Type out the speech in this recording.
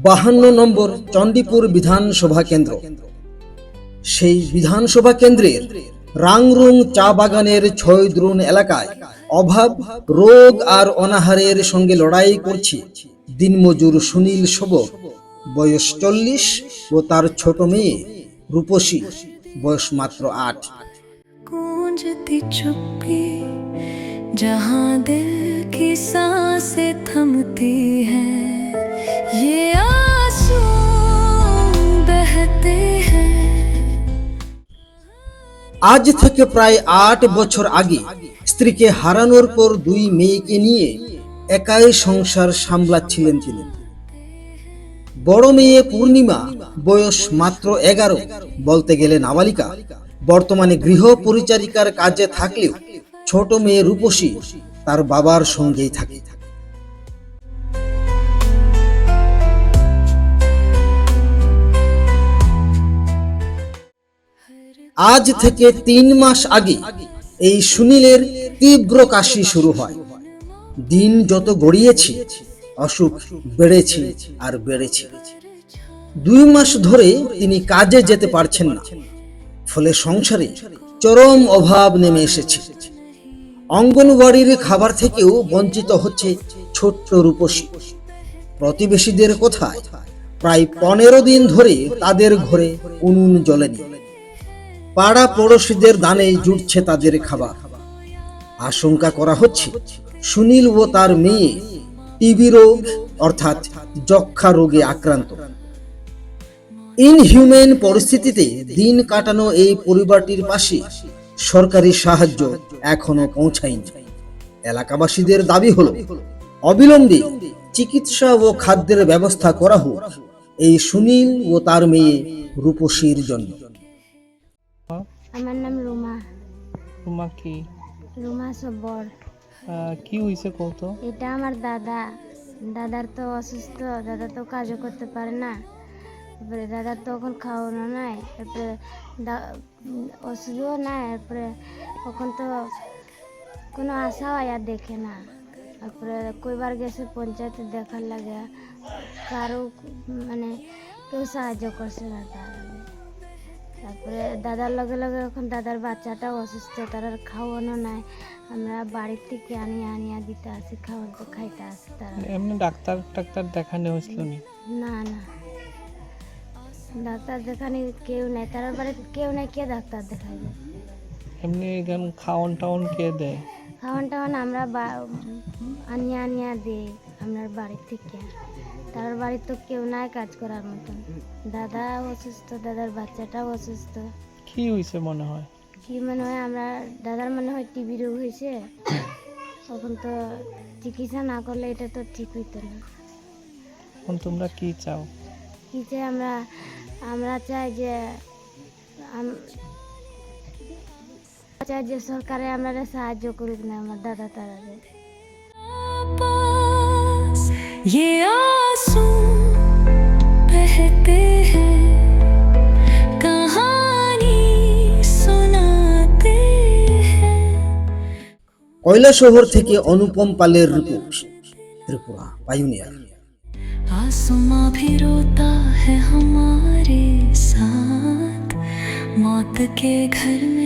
বাহান্ন নম্বর চণ্ডীপুর বিধানসভা কেন্দ্র সেই বিধানসভা কেন্দ্রের রাংরুং চা বাগানের ছয় দ্রোণ এলাকায় অভাব রোগ আর অনাহারের সঙ্গে লড়াই করছে দিনমজুর সুনীল সবর বয়স চল্লিশ ও তার ছোট মেয়ে রূপসী বয়স মাত্র আট गूंजती चुप्पी जहां दिल की सांसें थमती हैं আজ থেকে প্রায় আট বছর আগে স্ত্রীকে হারানোর পর দুই মেয়েকে নিয়ে একাই সংসার সামলাচ্ছিলেন তিনি। বড় মেয়ে পূর্ণিমা বয়স মাত্র এগারো, বলতে গেলে নাবালিকা। বর্তমানে গৃহ পরিচারিকার কাজে থাকলেও ছোট মেয়ে রূপসী তার বাবার সঙ্গেই থাকে। আজ থেকে তিন মাস আগে এই সুনীলের তীব্র কাশি শুরু হয়। দিন যত গড়িয়েছে, অসুখ বেড়েছে আর বেড়েছে। দুই মাস ধরে তিনি কাজে যেতে পারছেন না। ফলে সংসারে চরম অভাব নেমে এসেছে। অঙ্গনওয়াড়ির খাবার থেকেও বঞ্চিত হচ্ছে ছোট্ট রূপসী। প্রতিবেশীদের কথায় প্রায় পনেরো দিন ধরে তাদের ঘরে উনুন জ্বলেনি। পাড়া পড়োশীদের দানে জুটছে তাদের খাবার। আশঙ্কা করা হচ্ছে সুনীল ও তার মেয়ে টিবি রোগ, অর্থাৎ যক্ষা রোগে আক্রান্ত। ইনহিউম্যান পরিস্থিতিতে দিন কাটানো এই পরিবারটির পাশে সরকারি সাহায্য এখনও পৌঁছায়নি। এলাকাবাসীদের দাবি হলো, অবিলম্বে চিকিৎসা ও খাদ্যের ব্যবস্থা করা হোক এই সুনীল ও তার মেয়ে রূপসীর জন্য। আমার নাম রুমা। তোমার কি? রুমা সব্বর আহ, কি হয়েছে কত এটা আমার দাদা। দাদার তো অসুস্থ দাদা তো কাজও করতে পারে না। তারপরে দাদার তো এখন খাওয়ানো নাই তারপরে ওষুধও নাই তারপরে এখন তো কোনো আশাও আর দেখে না। তারপরে কইবার গেছে পঞ্চায়েতে দেখার লাগে কারও মানে কেউ সাহায্য করছে না তার। দাদার লগে লগে এখন দাদার বাচ্চাটাও অসুস্থ তার আর খাওয়ানো নাই। আমরা বাড়ির থেকে আনিয়ে আনিয়ে দিতে আসি খাওয়ান তো খাইতে আসি তারা এমনি ডাক্তার টাক্তার দেখানো হয়েছিল না? না ডাক্তার দেখানি কেউ নেই তার বাড়িতে কেউ নাই কে ডাক্তার দেখাইবে? এমনি গান খাওয়ান টাওয়ান কে দেয়? খাওয়ান টাওয়ান আমরা আনিয়ে আনিয়ে দিই আমরা বাড়ির থেকে। তার বাড়ির তো কেউ নাই কাজ করার মতন। দাদা অসুস্থ দাদার বাচ্চাটাও অসুস্থ। কি হয়েছে মনে হয়? কি মনে হয় আমরা দাদার মনে হয় টিবি রোগ হয়েছে তখন তো চিকিৎসা না করলে এটা তো ঠিক হইতো না। এখন তোমরা কি চাও? কি চাই আমরা আমরা চাই যে আম- চাই যে সরকারে আমরা সাহায্য করুক না আমার দাদা তারারে। पास কয়লাশহর থেকে অনুপম পালের রিপোর্ট ত্রিপুরা পাইনিয়ার आसमां भी रोता है हमारे साथ मौत के घर में